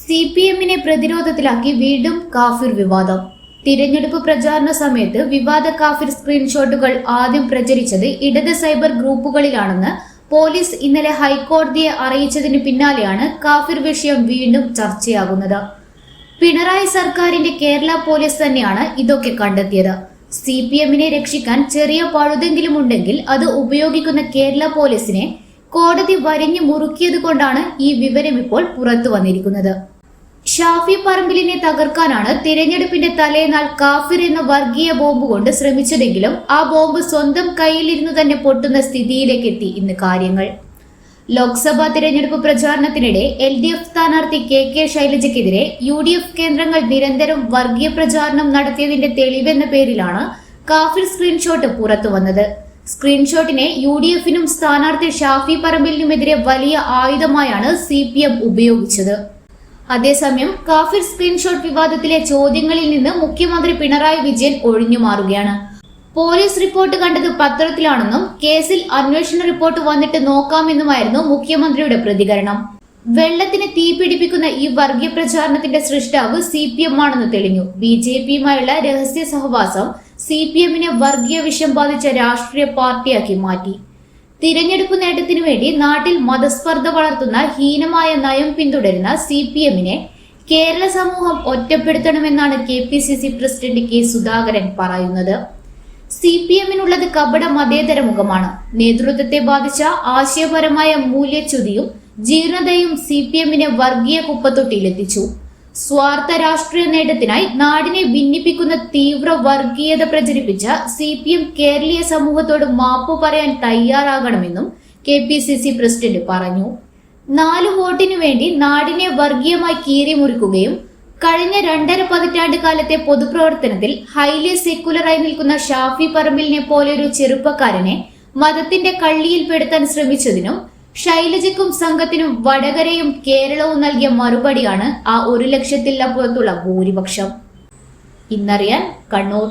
C P എമ്മിനെ പ്രതിരോധത്തിലാക്കി വീണ്ടും കാഫിർ വിവാദം. തിരഞ്ഞെടുപ്പ് പ്രചാരണ സമയത്ത് വിവാദ കാഫിർ സ്ക്രീൻഷോട്ടുകൾ ആദ്യം പ്രചരിച്ചത് ഇടത് സൈബർ ഗ്രൂപ്പുകളിലാണെന്ന് പോലീസ് ഇന്നലെ ഹൈക്കോടതിയെ അറിയിച്ചതിന് പിന്നാലെയാണ് കാഫിർ വിഷയം വീണ്ടും ചർച്ചയാകുന്നത്. പിണറായി സർക്കാരിന്റെ കേരള പോലീസ് തന്നെയാണ് ഇതൊക്കെ കണ്ടെത്തിയത്. സി പി എമ്മിനെ രക്ഷിക്കാൻ ചെറിയ പഴുതെങ്കിലും ഉണ്ടെങ്കിൽ അത് ഉപയോഗിക്കുന്ന കേരള പോലീസിനെ കോടതി വരിഞ്ഞു മുറുക്കിയത് കൊണ്ടാണ് ഈ വിവരം ഇപ്പോൾ പുറത്തു വന്നിരിക്കുന്നത്. ഷാഫി പറമ്പിലിനെ തകർക്കാനാണ് തിരഞ്ഞെടുപ്പിന്റെ തലേനാൾ കാഫിർ എന്ന വർഗീയ ബോംബ് കൊണ്ട് ശ്രമിച്ചതെങ്കിലും ആ ബോംബ് സ്വന്തം കയ്യിലിരുന്ന് തന്നെ പൊട്ടുന്ന സ്ഥിതിയിലേക്ക് എത്തി ഇന്ന് കാര്യങ്ങൾ. ലോക്സഭാ തിരഞ്ഞെടുപ്പ് പ്രചാരണത്തിനിടെ എൽ ഡി എഫ് സ്ഥാനാർത്ഥി കെ കെ ശൈലജയ്ക്കെതിരെ യു ഡി എഫ് കേന്ദ്രങ്ങൾ നിരന്തരം വർഗീയ പ്രചാരണം നടത്തിയതിന്റെ തെളിവെന്ന പേരിലാണ് കാഫിർ സ്ക്രീൻഷോട്ട് പുറത്തു വന്നത്. സ്ക്രീൻഷോട്ടിനെ യു ഡി എഫിനും സ്ഥാനാർത്ഥി ഷാഫി പറമ്പിലിനുമെതിരെ വലിയ ആയുധമായാണ് സി പി എം ഉപയോഗിച്ചത്. അതേസമയം കാഫിർ സ്ക്രീൻഷോട്ട് വിവാദത്തിലെ ചോദ്യങ്ങളിൽ നിന്ന് മുഖ്യമന്ത്രി പിണറായി വിജയൻ ഒഴിഞ്ഞു മാറുകയാണ്. പോലീസ് റിപ്പോർട്ട് കണ്ടത് പത്രത്തിലാണെന്നും കേസിൽ അന്വേഷണ റിപ്പോർട്ട് വന്നിട്ട് നോക്കാമെന്നുമായിരുന്നു മുഖ്യമന്ത്രിയുടെ പ്രതികരണം. വെള്ളത്തിന് തീ പിടിപ്പിക്കുന്ന ഈ വർഗീയ പ്രചാരണത്തിന്റെ സൃഷ്ടാവ് സി പി എം ആണെന്ന് തെളിഞ്ഞു. ബി ജെ പിയുമായുള്ള രഹസ്യ സഹവാസം സി പി എമ്മിനെ വർഗീയ വിഷം ബാധിച്ച രാഷ്ട്രീയ പാർട്ടിയാക്കി മാറ്റി. തിരഞ്ഞെടുപ്പ് നേട്ടത്തിനു വേണ്ടി നാട്ടിൽ മതസ്പർദ്ധ വളർത്തുന്ന ഹീനമായ നയം പിന്തുടരുന്ന സി പി എമ്മിനെ കേരള സമൂഹം ഒറ്റപ്പെടുത്തണമെന്നാണ് K P C C president K Sudhakaran പറയുന്നത്. സി പി എമ്മിനുള്ളത് കപട മതേതര മുഖമാണ്. നേതൃത്വത്തെ ബാധിച്ച ആശയപരമായ മൂല്യച്യുതിയും ജീർണതയും സി പി എമ്മിനെ വർഗീയ കുപ്പത്തൊട്ടിയിലെത്തിച്ചു. സ്വാർത്ഥ രാഷ്ട്രീയ നേട്ടത്തിനായി നാടിനെ ഭിന്നിപ്പിക്കുന്ന തീവ്ര വർഗീയത പ്രചരിപ്പിച്ച സി പി എം കേരളീയ സമൂഹത്തോട് മാപ്പ് പറയാൻ തയ്യാറാകണമെന്നും K P C C president പറഞ്ഞു. നാല് വോട്ടിനു വേണ്ടി നാടിനെ വർഗീയമായി കീറിമുറിക്കുകയും കഴിഞ്ഞ രണ്ടര പതിറ്റാണ്ട് കാലത്തെ പൊതുപ്രവർത്തനത്തിൽ ഹൈലി സെക്കുലറായി നിൽക്കുന്ന ഷാഫി പറമ്പിലിനെ പോലെ ഒരു ചെറുപ്പക്കാരനെ മതത്തിന്റെ കള്ളിയിൽപ്പെടുത്താൻ ശ്രമിച്ചതിനും ശൈലജയ്ക്കും സംഘത്തിനും വടകരയും കേരളവും നൽകിയ മറുപടിയാണ് ആ ഒരു ലക്ഷത്തിലപ്പുറത്തുള്ള ഭൂരിപക്ഷം. ഇന്നറിയാൻ കണ്ണൂർ.